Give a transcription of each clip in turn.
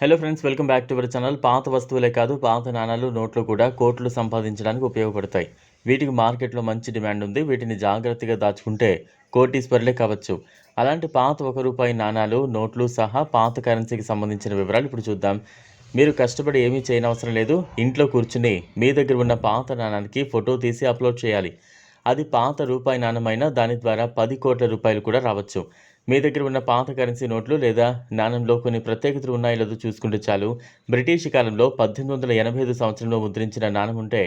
Hello friends welcome back to our channel పాత వస్తువులే కాదు పాత నాణాలు నోట్లు కూడా కోట్లు సంపాదించడానికి ఉపయోగపడతాయి. వీటికి మార్కెట్లో మంచి డిమాండ్ ఉంది. వీటిని జాగ్రత్తగా దాచుకుంటే కోటీశ్వరులే కావచ్చు. అలాంటి పాత ఒక రూపాయి నాణాలు నోట్లు సహా పాత కరెన్సీకి సంబంధించిన వివరాలు ఇప్పుడు చూద్దాం. మీరు కష్టపడి ఏమీ చేయనవసరం లేదు. ఇంట్లో కూర్చుని మీ దగ్గర ఉన్న పాత నాణానికి ఫోటో తీసి అప్లోడ్ చేయాలి. అది పాత రూపాయి నాణ్యమైన దాని ద్వారా పది కోట్ల రూపాయలు కూడా రావచ్చు. మీ దగ్గర ఉన్న పాత కరెన్సీ నోట్లు లేదా నాణంలో కొన్ని ప్రత్యేకతలు ఉన్నాయో లేదో చూసుకుంటే చాలు. బ్రిటిష్ కాలంలో పద్దెనిమిది వందల ఎనభై ఐదు సంవత్సరంలో ముద్రించిన నాణం ఉంటే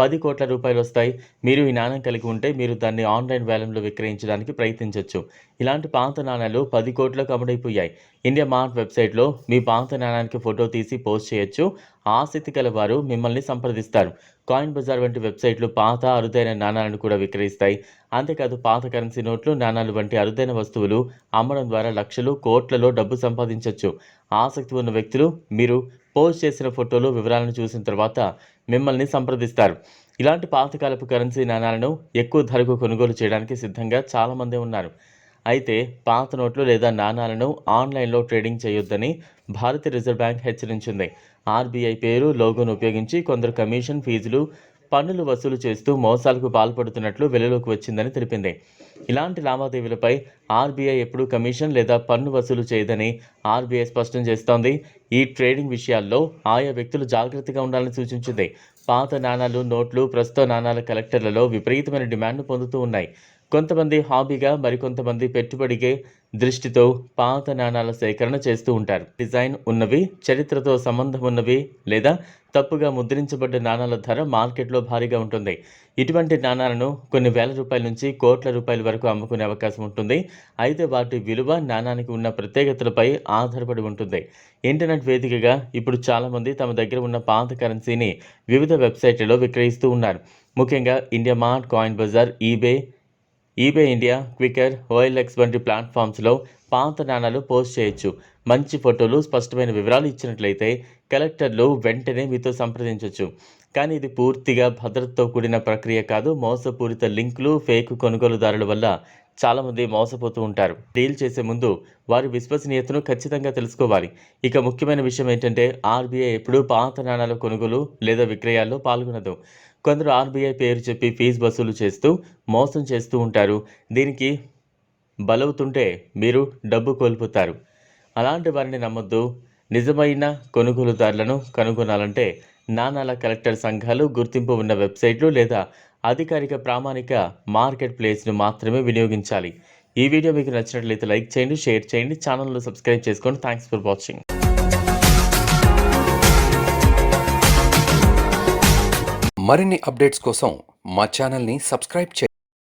పది కోట్ల రూపాయలు వస్తాయి. మీరు ఈ నాణం కలిగి ఉంటే మీరు దాన్ని ఆన్లైన్ వేలంలో విక్రయించడానికి ప్రయత్నించవచ్చు ఇలాంటి పాత నాణాలు పది కోట్లకు అమ్ముడైపోయాయి. ఇండియా మార్ట్ వెబ్సైట్లో మీ పాత నాణానికి ఫోటో తీసి పోస్ట్ చేయొచ్చు. ఆసక్తి గల వారు మిమ్మల్ని సంప్రదిస్తారు. కాయిన్ బజార్ వంటి వెబ్సైట్లు పాత అరుదైన నాణాలను కూడా విక్రయిస్తాయి. అంతేకాదు పాత కరెన్సీ నోట్లు నాణాలు వంటి అరుదైన వస్తువులు అమ్మడం ద్వారా లక్షలు కోట్లలో డబ్బు సంపాదించవచ్చు ఆసక్తి ఉన్న వ్యక్తులు మీరు పోస్ట్ చేసిన ఫోటోలు వివరాలను చూసిన తర్వాత మిమ్మల్ని సంప్రదిస్తారు. ఇలాంటి పాతకాలపు కరెన్సీ నాణాలను ఎక్కువ ధరకు కొనుగోలు చేయడానికి సిద్ధంగా చాలామంది ఉన్నారు. అయితే పాత నోట్లు లేదా నాణాలను ఆన్లైన్లో ట్రేడింగ్ చేయొద్దని భారతీయ రిజర్వ్ బ్యాంక్ హెచ్చరించింది. ఆర్బీఐ పేరు లోగోను ఉపయోగించి కొందరు కమిషన్ ఫీజులు పన్నులు వసూలు చేస్తూ మోసాలకు పాల్పడుతున్నట్లు వెలుగులోకి వచ్చిందని తెలిపింది. ఇలాంటి లావాదేవీలపై ఆర్బీఐ ఎప్పుడూ కమిషన్ లేదా పన్ను వసూలు చేయదని ఆర్బీఐ స్పష్టం చేస్తోంది. ఈ ట్రేడింగ్ విషయాల్లో ఆయా వ్యక్తులు జాగ్రత్తగా ఉండాలని సూచించింది. పాత నాణాలు నోట్లు ప్రస్తుత నాణాల కలెక్టర్లలో విపరీతమైన డిమాండ్ను పొందుతూ ఉన్నాయి. కొంతమంది హాబీగా మరికొంతమంది పెట్టుబడిగే దృష్టితో పాత నాణాల సేకరణ చేస్తూ ఉంటారు. డిజైన్ ఉన్నవి చరిత్రతో సంబంధం ఉన్నవి లేదా తప్పుగా ముద్రించబడ్డ నాణాల ధర మార్కెట్లో భారీగా ఉంటుంది. ఇటువంటి నాణాలను కొన్ని వేల రూపాయల నుంచి కోట్ల రూపాయల వరకు అమ్ముకునే అవకాశం ఉంటుంది. అయితే వాటి విలువ నాణానికి ఉన్న ప్రత్యేకతలపై ఆధారపడి ఉంటుంది. ఇంటర్నెట్ వేదికగా ఇప్పుడు చాలామంది తమ దగ్గర ఉన్న పాత కరెన్సీని వివిధ వెబ్సైట్లలో విక్రయిస్తూ ఉన్నారు. ముఖ్యంగా India Mart coin bazaar eBay eBay India Quikr OLX వంటి ప్లాట్ఫామ్స్లో పాత నాణాలు పోస్ట్ చేయొచ్చు. మంచి ఫోటోలు స్పష్టమైన వివరాలు ఇచ్చినట్లయితే కలెక్టర్లు వెంటనే మీతో సంప్రదించవచ్చు కానీ ఇది పూర్తిగా భద్రతతో కూడిన ప్రక్రియ కాదు. మోసపూరిత లింకులు ఫేక్ కొనుగోలుదారుల వల్ల చాలామంది మోసపోతూ ఉంటారు. డీల్ చేసే ముందు వారి విశ్వసనీయతను ఖచ్చితంగా తెలుసుకోవాలి. ఇక ముఖ్యమైన విషయం ఏంటంటే ఆర్బీఐ ఎప్పుడూ పాత నాణాల కొనుగోలు లేదా విక్రయాల్లో పాల్గొనదు. కొందరు ఆర్బీఐ పేరు చెప్పి ఫీజు వసూలు చేస్తూ మోసం చేస్తూ ఉంటారు. దీనికి బలవుతుంటే మీరు డబ్బు కోల్పోతారు. అలాంటి వారిని నమ్మొద్దు. నిజమైన కొనుగోలుదారులను కనుగొనాలంటే నాణాల కలెక్టర్ సంఘాలు గుర్తింపు ఉన్న వెబ్సైట్లు లేదా అధికారిక ప్రామాణిక మార్కెట్ ప్లేస్ను మాత్రమే వినియోగించాలి. ఈ వీడియో మీకు నచ్చినట్లయితే లైక్ చేయండి షేర్ చేయండి ఛానల్ను సబ్స్క్రైబ్ చేసుకోండి. థ్యాంక్స్ ఫర్ వాచింగ్ మరిన్ని అప్డేట్స్ కోసం మా ఛానల్ని సబ్స్క్రైబ్ చేయండి.